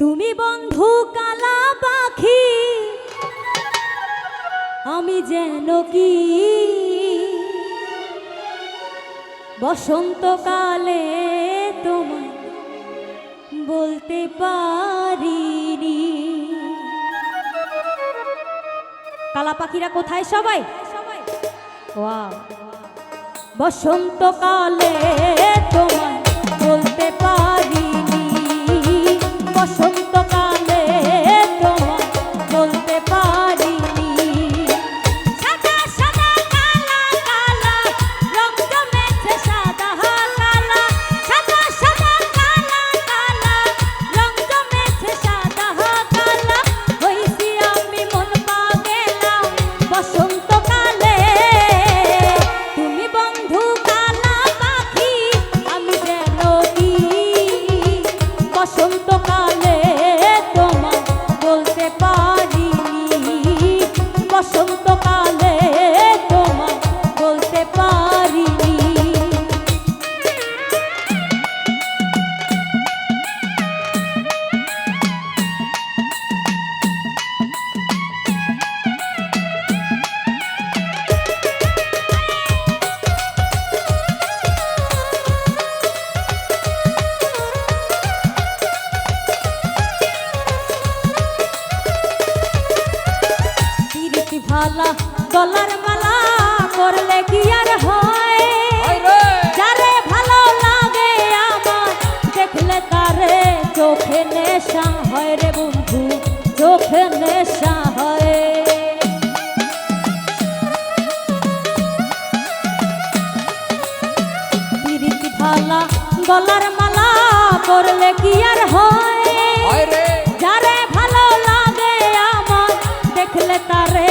তুমি বন্ধু কালা পাখি আমি যেন কি? বসন্তকালে তোমায় বলতে পারিনি। কালা পাখিরা কোথায় সবাই? সবাই বসন্তকালে তোমায় বলতে পারি মালা গলার মালা করলে কি আর হয়? যারে ভালো লাগে আমার দেখলে তারে চোখে নেশা হয় রে বন্ধু চোখে নেশা হয়। ভালা গলার মালা করলে কি আর হয়? যারে ভালো লাগে আমার দেখলে তারে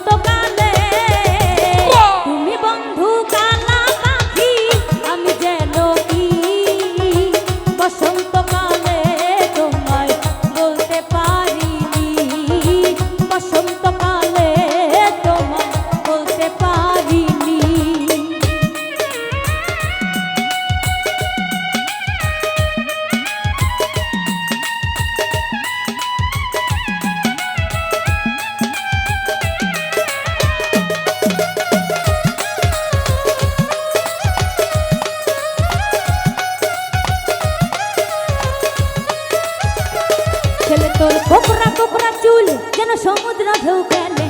সমুদ্র ঢেউ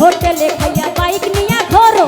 होटल खैया बाइक निया घरो।